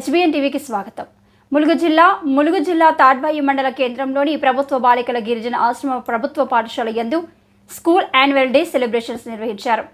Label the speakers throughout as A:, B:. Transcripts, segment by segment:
A: HBN టీవీకి స్వాగతం. ములుగు జిల్లా ములుగు జిల్లా తాడ్బాయి మండల కేంద్రంలోని ప్రభుత్వ బాలికల గిరిజన ఆశ్రమ ప్రభుత్వ పాఠశాల యందు స్కూల్ యాన్యువల్ డే సెలబ్రేషన్స్ నిర్వహించారు.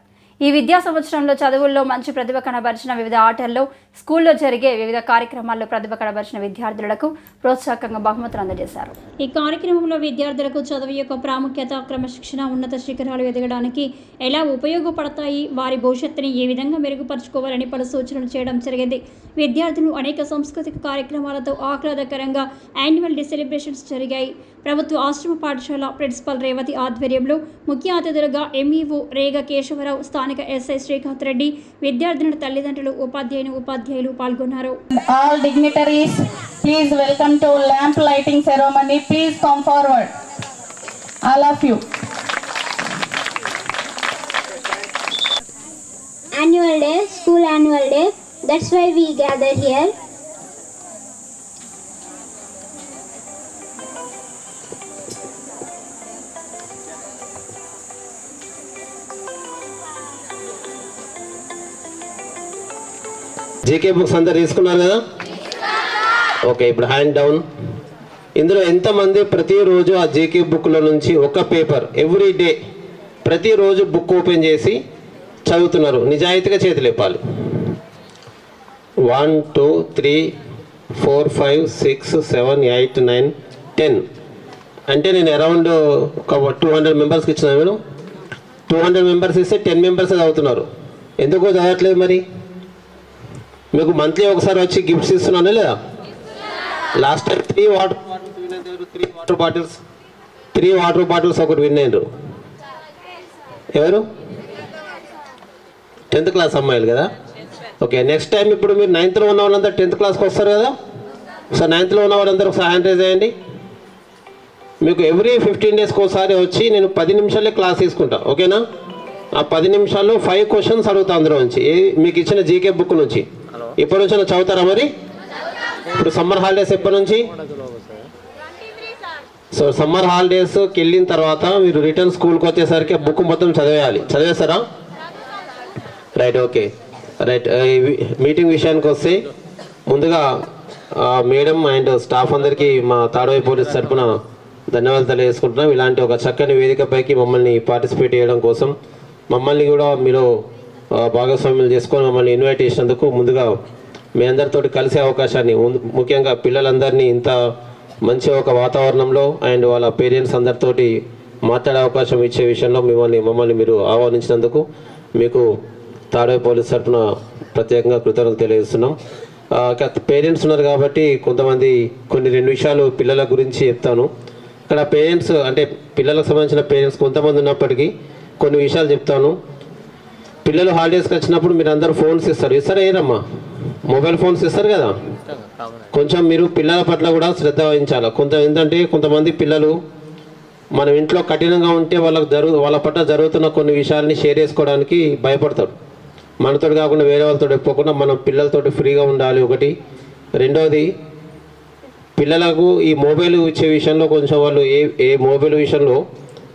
A: ఈ విద్యా సంవత్సరంలో చదువుల్లో మంచి ప్రతిభ కనబరిచిన వివిధ ఆటల్లో స్కూల్లో జరిగే వివిధ కార్యక్రమాల్లో ప్రతిభ కనబరిచిన విద్యార్థులకు ప్రోత్సాహకంగా బహుమతులు అందజేశారు. ఈ కార్యక్రమంలో విద్యార్థులకు చదువు యొక్క ప్రాముఖ్యత క్రమశిక్షణ ఉన్నత శిఖరాలు ఎదగడానికి ఎలా ఉపయోగపడతాయి వారి భవిష్యత్తుని ఏ విధంగా మెరుగుపరుచుకోవాలని పలు సూచనలు చేయడం జరిగింది. విద్యార్థులు అనేక సాంస్కృతిక కార్యక్రమాలతో ఆహ్లాదకరంగా యాన్యువల్ డే సెలబ్రేషన్స్ జరిగాయి. ప్రభుత్వ ఆశ్రమ పాఠశాల ప్రిన్సిపల్ రేవతి ఆధ్వర్యంలో ముఖ్య అతిథులుగా ఎంఈఓ రేగ కేశవరావు స్థానిక ఎస్ఐ శ్రీకాంత్ రెడ్డి విద్యార్థినుల తల్లిదండ్రులు ఉపాధ్యాయుని ఉపాధ్యాయులు పాల్గొన్నారు
B: all dignitaries please welcome to lamp lighting ceremony please come forward all of you
C: annual day, school annual day. That's why we gather here.
D: JK books అందరు తీసుకున్నారు కదా? ఓకే ఇప్పుడు హ్యాండ్ డౌన్ ఇందులో ఎంతమంది ప్రతిరోజు ఆ జేకే బుక్లో నుంచి ఒక పేపర్ ఎవ్రీ డే ప్రతిరోజు బుక్ ఓపెన్ చేసి చదువుతున్నారు. నిజాయితీగా చేతులేపాలి one two three four five six seven eight nine ten అంటే నేను అరౌండ్ ఒక టూ హండ్రెడ్ మెంబర్స్కి ఇచ్చిన మేడం. టూ హండ్రెడ్ మెంబర్స్ ఇస్తే టెన్ మెంబర్స్ చదువుతున్నారు. ఎందుకు చదవట్లేదు మరి? మీకు మంత్లీ ఒకసారి వచ్చి గిఫ్ట్స్ ఇస్తున్నాను లేదా? Last time three water three water bottles three water bottles ఒకటి విన్ అయ్యారు ఎవరు? టెన్త్ క్లాస్ అమ్మాయిలు కదా? ఓకే నెక్స్ట్ టైం ఇప్పుడు మీరు నైన్త్లో ఉన్న వాళ్ళంతా టెన్త్ క్లాస్కి వస్తారు కదా? సో నైన్త్లో ఉన్న వాళ్ళందరూ ఒకసారి హ్యాండ్ చేయండి. మీకు ఎవ్రీ ఫిఫ్టీన్ డేస్కి ఒకసారి వచ్చి నేను పది నిమిషాలే క్లాస్ తీసుకుంటా ఓకేనా ఆ పది నిమిషాల్లో ఫైవ్ క్వశ్చన్స్ అడుగుతా అందులో నుంచి. మీకు ఇచ్చిన జీకే బుక్ నుంచి. ఎప్పటి నుంచి చదువుతారా మరి? ఇప్పుడు సమ్మర్ హాలిడేస్ ఎప్పటి నుంచి? సో సమ్మర్ హాలిడేస్కి వెళ్ళిన తర్వాత మీరు రిటర్న్ స్కూల్కి వచ్చేసరికి బుక్ మొత్తం చదివేయాలి. చదివేస్తారా? Right okay. రైట్ మీటింగ్ విషయానికి వస్తే ముందుగా మేడం అండ్ స్టాఫ్ అందరికీ మా తాడవై పోలీస్ తరఫున ధన్యవాదాలు తెలియజేసుకుంటున్నాం. ఇలాంటి ఒక చక్కని వేదికపైకి మమ్మల్ని పార్టిసిపేట్ చేయడం కోసం మమ్మల్ని కూడా మీరు భాగస్వామ్యం చేసుకొని మమ్మల్ని ఇన్వైట్ చేసినందుకు ముందుగా మీ అందరితోటి కలిసే అవకాశాన్ని ముఖ్యంగా పిల్లలందరినీ ఇంత మంచి ఒక వాతావరణంలో అండ్ వాళ్ళ పేరెంట్స్ అందరితోటి మాట్లాడే అవకాశం ఇచ్చే విషయంలో మిమ్మల్ని మమ్మల్ని మీరు ఆహ్వానించినందుకు మీకు తాడే పోలీస్ తరఫున ప్రత్యేకంగా కృతజ్ఞతలు తెలియజేస్తున్నాం. పేరెంట్స్ ఉన్నారు కాబట్టి కొంతమంది కొన్ని రెండు విషయాలు పిల్లల గురించి చెప్తాను. ఇక్కడ పేరెంట్స్ అంటే పిల్లలకు సంబంధించిన పేరెంట్స్ కొంతమంది ఉన్నప్పటికీ కొన్ని విషయాలు చెప్తాను. పిల్లలు హాలిడేస్కి వచ్చినప్పుడు మీరు అందరు ఫోన్స్ ఇస్తారు. ఇస్తారా ఏరమ్మా మొబైల్ ఫోన్స్ ఇస్తారు కదా? కొంచెం మీరు పిల్లల పట్ల కూడా శ్రద్ధ వహించాలి. కొంత ఏంటంటే కొంతమంది పిల్లలు మనం ఇంట్లో కఠినంగా ఉంటే వాళ్ళకి జరుగు వాళ్ళ పట్ల జరుగుతున్న కొన్ని విషయాల్ని షేర్ చేసుకోవడానికి భయపడతారు. మనతో కాకుండా వేరే వాళ్ళతో ఎప్పుకోకుండా మనం పిల్లలతో ఫ్రీగా ఉండాలి ఒకటి. రెండవది పిల్లలకు ఈ మొబైల్ ఇచ్చే విషయంలో కొంచెం వాళ్ళు ఏ ఏ మొబైల్ విషయంలో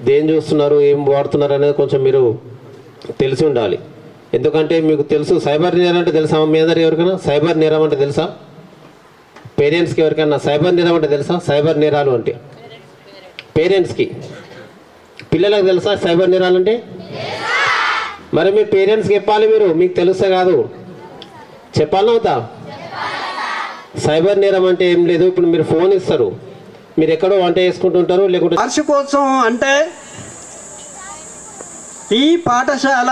D: దేని చూస్తున్నారు ఏం వాడుతున్నారు అనేది కొంచెం మీరు తెలిసి ఉండాలి. ఎందుకంటే మీకు తెలుసు సైబర్ నేరం అంటే తెలుసా? మీ అందరు ఎవరికైనా? సైబర్ నేరం అంటే తెలుసా? పేరెంట్స్కి ఎవరికైనా? సైబర్ నేరం అంటే తెలుసా? సైబర్ నేరాలు అంటే. పేరెంట్స్కి. పిల్లలకు తెలుసా సైబర్ నేరాలు అంటే? మరి మీ పేరెంట్స్కి చెప్పాలి మీరు? మీకు తెలుస్తే కాదు? చెప్పాలని అవుతా సైబర్ నేరం అంటే ఏం లేదు. ఇప్పుడు మీరు ఫోన్ ఇస్తారు. మీరు ఎక్కడో వంట చేసుకుంటుంటారు లేకుంటే
E: వార్షికోత్సవం అంటే ఈ పాఠశాల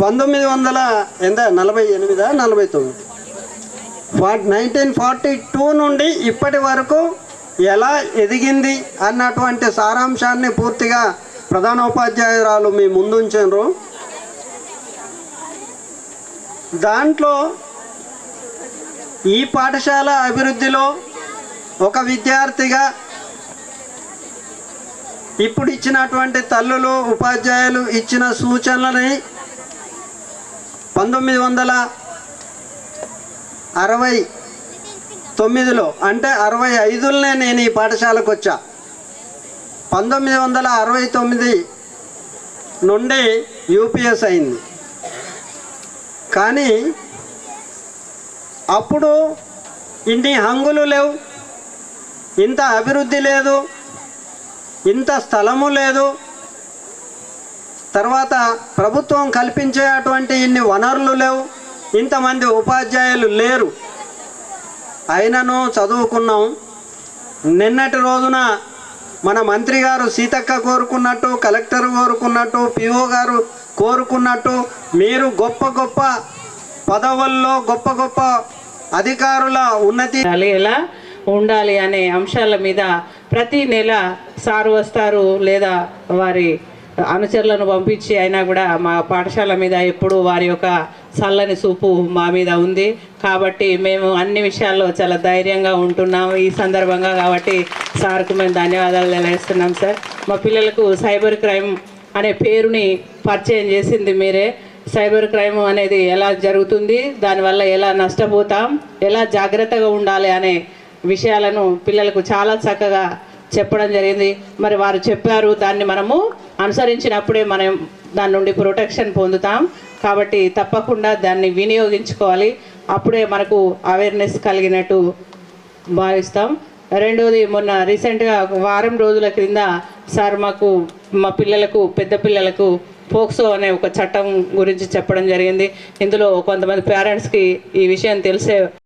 E: పంతొమ్మిది వందల ఎంత? నలభై ఎనిమిదా? నలభై తొమ్మిది. ఫార్ట్ నైన్టీన్ ఫార్టీ టూ నుండి ఇప్పటి వరకు ఎలా ఎదిగింది అన్నటువంటి సారాంశాన్ని పూర్తిగా ప్రధానోపాధ్యాయురాలు మీ ముందుంచారు దాంట్లో ఈ పాఠశాల అభివృద్ధిలో ఒక విద్యార్థిగా ఇప్పుడు ఇచ్చినటువంటి తల్లులు ఉపాధ్యాయులు ఇచ్చిన సూచనలని పంతొమ్మిది వందల అరవై తొమ్మిదిలో అంటే అరవై ఐదులోనే నేను ఈ పాఠశాలకు వచ్చా. పంతొమ్మిది వందల అరవై తొమ్మిది నుండి యూపీఎస్ అయింది. కానీ అప్పుడు ఇన్ని హంగులు లేవు ఇంత అభివృద్ధి లేదు ఇంత స్థలము లేదు. తర్వాత ప్రభుత్వం కల్పించే అటువంటి ఇన్ని వనరులు లేవు. ఇంతమంది ఉపాధ్యాయులు లేరు. అయినను చదువుకున్నాం. నిన్నటి రోజున మన మంత్రి గారు సీతక్క కోరుకున్నట్టు కలెక్టర్ కోరుకున్నట్టు పిఓ గారు కోరుకున్నట్టు మీరు గొప్ప గొప్ప పదవుల్లో గొప్ప గొప్ప అధికారుల ఉన్నతి
F: ఎలా ఉండాలి అనే అంశాల మీద ప్రతి నెల సారు వస్తారు లేదా వారి అనుచరులను పంపించి అయినా కూడా మా పాఠశాల మీద ఎప్పుడు వారి యొక్క చల్లని చూపు మా మీద ఉంది. కాబట్టి మేము అన్ని విషయాల్లో చాలా ధైర్యంగా ఉంటున్నాము ఈ సందర్భంగా కాబట్టి సార్కు మేము ధన్యవాదాలు తెలియజేస్తున్నాం సార్. మా పిల్లలకు సైబర్ క్రైమ్ అనే పేరుని పరిచయం చేసింది మీరే. సైబర్ క్రైమ్ అనేది ఎలా జరుగుతుంది దానివల్ల ఎలా నష్టపోతాం ఎలా జాగ్రత్తగా ఉండాలి అనే విషయాలను పిల్లలకు చాలా చక్కగా చెప్పడం జరిగింది. మరి వారు చెప్పారు దాన్ని మనము అనుసరించినప్పుడే మనం దాని నుండి ప్రొటెక్షన్ పొందుతాం. కాబట్టి తప్పకుండా దాన్ని వినియోగించుకోవాలి. అప్పుడే మనకు అవేర్నెస్ కలిగినట్టు భావిస్తాం. రెండోది మొన్న రీసెంట్గా వారం రోజుల క్రింద సార్ మాకు మా పిల్లలకు పెద్ద పిల్లలకు పోక్సో అనే ఒక చట్టం గురించి చెప్పడం జరిగింది. ఇందులో కొంతమంది పేరెంట్స్కి ఈ విషయం తెలిసే